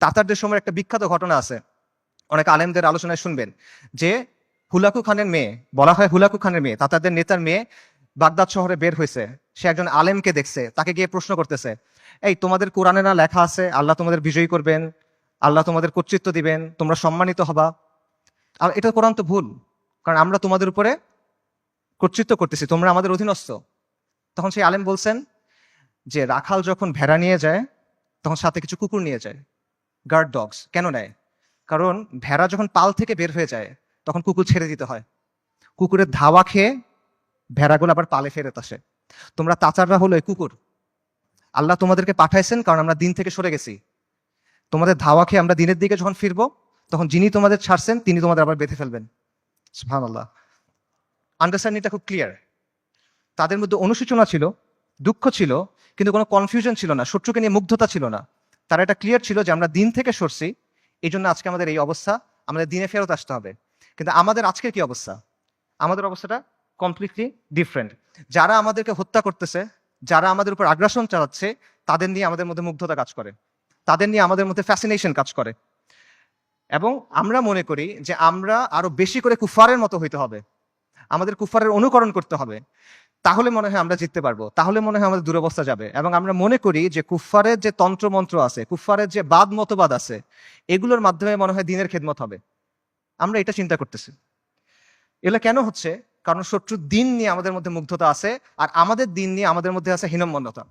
তাতারদের সময় একটা বিখ্যাত ঘটনা আছে। অনেক আলেমদের আলোচনায় শুনবেন। যে হুলাকু খানের মেয়ে, বলা হয় হুলাকু খানের মেয়ে, তাতারদের নেতার মেয়ে বাগদাদ শহরে বের হয়েছে। সে একজন আলেমকে দেখছে, তাকে গিয়ে প্রশ্ন করতেছে, এই, তোমাদের কোরআনে না লেখা আছে, আল্লাহ তোমাদের বিজয়ী করবেন, আল্লাহ তোমাদের কর্তৃত্ব দিবেন, তোমরা সম্মানিত হবা? আর এটা কোরআন তো ভুল, কারণ আমরা তোমাদের উপরে কর্তৃত্ব করতেছি, তোমরা আমাদের অধীনস্থ। তখন সেই আলেম বলছেন যে, রাখাল যখন ভেড়া নিয়ে যায়, তখন সাথে কিছু কুকুর নিয়ে যায়। গার্ড ডগস কেন নেয়? কারণ ভেড়া যখন পাল থেকে বের হয়ে যায়, তখন কুকুর ছেড়ে দিতে হয়। কুকুরের ধাওয়া খেয়ে ভেড়াগুলো আবার পালে ফেরত আসে। তোমরা তাচাররা হলো কুকুর। আল্লাহ তোমাদেরকে পাঠাইছেন কারণ আমরা দিন থেকে সরে গেছি। তোমাদের ধাওয়া খেয়ে আমরা দিনের দিকে যখন ফিরবো, তখন যিনি তোমাদের ছাড়ছেন, তিনি তোমাদের আবার বেঁধে ফেলবেন। সুবহান আল্লাহ আন্ডারস্ট্যান্ডিংটা খুব ক্লিয়ার তাদের মধ্যে অনুশোচনা ছিল, দুঃখ ছিল, কিন্তু কোনো কনফিউশন ছিল না, শত্রুকে নিয়ে মুগ্ধতা ছিল না। তারা এটা ক্লিয়ার ছিল যে আমরা দিন থেকে সরছি এই জন্য আজকে আমাদের এই অবস্থা, আমাদের দিনে ফেরত আসতে হবে। কিন্তু আমাদের আজকের কি অবস্থা? আমাদের অবস্থাটা কমপ্লিটলি ডিফারেন্ট যারা আমাদেরকে হত্যা করতেছে, যারা আমাদের উপর আগ্রাসন চালাচ্ছে, তাদের নিয়ে আমাদের মধ্যে মুগ্ধতা কাজ করে। তাদের নিয়ে আমাদের মধ্যে ফ্যাসিনেশন কাজ করে। এবং আমরা মনে করি যে আমরা আরও বেশি করে কুফারের মতো হইতে হবে। আমাদের কুফারের অনুকরণ করতে হবে। তাহলে মনে হয় আমরা জিততে পারব। তাহলে মনে হয় আমাদের দুরবস্থা যাবে। এবং আমরা মনে করি যে কুফফারের যে তন্ত্রমন্ত্র আছে, কুফফারের যে বাদ মতবাদ আছে, এগুলোর মাধ্যমে মনে হয় দিনের খেদমত হবে। আমরা এটা চিন্তা করতেছি। এগুলো কেন হচ্ছে? কারণ শত্রুর দিন নিয়ে আমাদের মধ্যে মুগ্ধতা আছে, আর আমাদের দিন নিয়ে আমাদের মধ্যে আছে হীনম্মন্যতা।